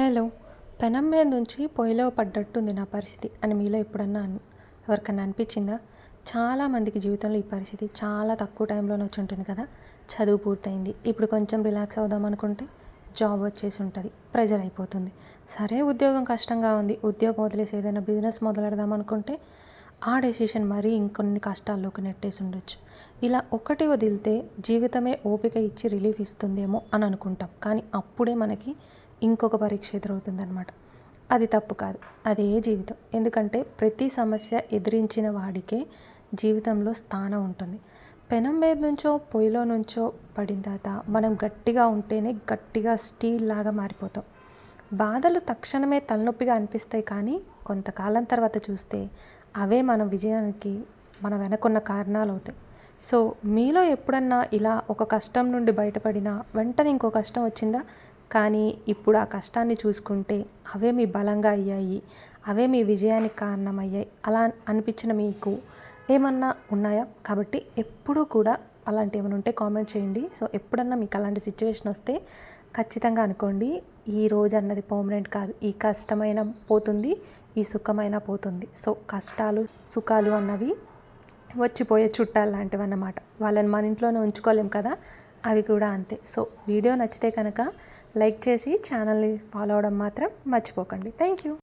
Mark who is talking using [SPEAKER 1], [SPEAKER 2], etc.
[SPEAKER 1] Hello పెనం మీద నుంచి పొయ్యిలో పడ్డట్టుంది నా పరిస్థితి అని మీలో ఎప్పుడన్నా ఎవరికన్నా అనిపించిందా? చాలామందికి జీవితంలో ఈ పరిస్థితి చాలా తక్కువ టైంలోనే వచ్చి ఉంటుంది కదా? చదువు పూర్తయింది. ఇప్పుడు కొంచెం రిలాక్స్ అవుదాం అనుకుంటే జాబ్ వచ్చేసి ఉంటుంది. ప్రెజర్ అయిపోతుంది. సరే ఉద్యోగం కష్టంగా ఉంది. ఉద్యోగం వదిలేసి ఏదైనా బిజినెస్ మొదలెడదాం అనుకుంటే ఆ డెసిషన్ మరీ ఇంకొన్ని కష్టాల్లోకి నెట్టేసి ఉండొచ్చు. ఇలా ఒకటి వదిలితే జీవితమే ఓపిక ఇచ్చి రిలీఫ్ ఇస్తుందేమో అని అనుకుంటాం. కానీ అప్పుడే మనకి ఇంకొక పరీక్ష ఎదురవుతుందన్నమాట. అది తప్పు కాదు. అదే జీవితం. ఎందుకంటే ప్రతి సమస్య ఎదిరించిన వాడికే జీవితంలో స్థానం ఉంటుంది. పెనం మీద నుంచో పొయ్యిలో నుంచో పడిన తర్వాత మనం గట్టిగా ఉంటేనే గట్టిగా స్టీల్ లాగా మారిపోతాం. బాధలు తక్షణమే తలనొప్పిగా అనిపిస్తాయి కానీ కొంతకాలం తర్వాత చూస్తే అవే మన విజయానికి మన వెనకున్న కారణాలు అవుతాయి. సో మీలో ఎప్పుడన్నా ఇలా ఒక కష్టం నుండి బయటపడినా వెంటనే ఇంకో కష్టం వచ్చిందా? కానీ ఇప్పుడు ఆ కష్టాన్ని చూసుకుంటే అవే మీ బలంగా అయ్యాయి అవే మీ విజయానికి కారణమయ్యాయి. అలా అనిపించిన మీకు ఏమన్నా ఉన్నాయా? కాబట్టి ఎప్పుడూ కూడా అలాంటి ఏమైనా ఉంటే కామెంట్ చేయండి. సో ఎప్పుడన్నా మీకు అలాంటి సిచ్యువేషన్ వస్తే ఖచ్చితంగా అనుకోండి. ఈ రోజు అన్నది పర్మనెంట్ కాదు. ఈ కష్టమైన పోతుంది ఈ సుఖమైన పోతుంది. సో కష్టాలు సుఖాలు అన్నవి వచ్చిపోయే చుట్టాలు లాంటివి అన్నమాట వాళ్ళని మన ఇంట్లోనే ఉంచుకోలేం కదా? అవి కూడా అంతే. సో వీడియో నచ్చితే కనుక లైక్ చేసి ఛానల్ని ఫాలో అవడం మాత్రం మర్చిపోకండి. Thank you.